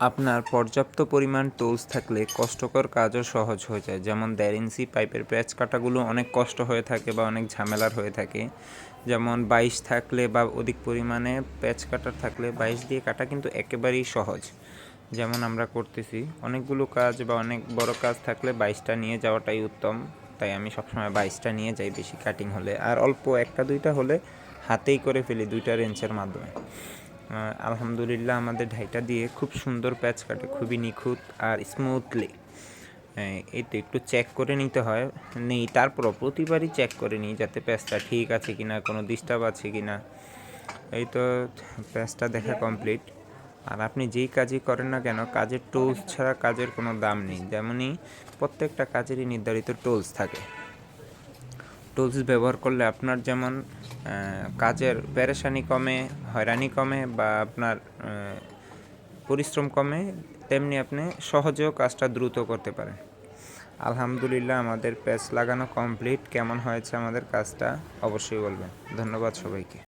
আপনার পর্যাপ্ত পরিমাণ টুলস থাকলে কষ্টকর কাজও সহজ হয়ে যায়। যেমন দেড় ইঞ্চি পাইপের প্যাচ কাটাগুলো অনেক কষ্ট হয়ে থাকে বা অনেক ঝামেলার হয়ে থাকে। যেমন বাইশ থাকলে বা অধিক পরিমাণে প্যাচ কাটার থাকলে বাইশ দিয়ে কাটা কিন্তু একেবারেই সহজ। যেমন আমরা করতেছি, অনেকগুলো কাজ বা অনেক বড় কাজ থাকলে বাইশটা নিয়ে যাওয়াটাই উত্তম। তাই আমি সবসময় বাইশটা নিয়ে যাই বেশি কাটিং হলে। আর অল্প একটা দুইটা হলে হাতেই করে ফেলি দুইটা রেঞ্চের মাধ্যমে। আলহামদুলিল্লাহ আমাদের ঢাইটা দিয়ে খুব সুন্দর প্যাচ কাটে, খুবই নিখুঁত আর স্মুথলি এই তো একটু চেক করে নিতে হয়। নেই, তারপরও প্রতিবারই চেক করে নিই যাতে প্যাচটা ঠিক আছে কি না কোনো ডিস্টার্ব আছে কি না এই তো প্যাচটা দেখা কমপ্লিট আর আপনি যেই কাজই করেন না কেন, কাজের টুলস ছাড়া কাজের কোনো দাম নেই। যেমনই প্রত্যেকটা কাজেরই নির্ধারিত টুলস থাকে। টুলস ব্যবহার করলে আপনার যেমন কাজের পেরেশানি কমে, হয়রানি কমে বা আপনার পরিশ্রম কমে, তেমনি আপনি সহজেও কাজটা দ্রুত করতে পারেন। আলহামদুলিল্লাহ আমাদের প্যাচ লাগানো কমপ্লিট কেমন হয়েছে আমাদের কাজটা অবশ্যই বলবেন। ধন্যবাদ সবাইকে।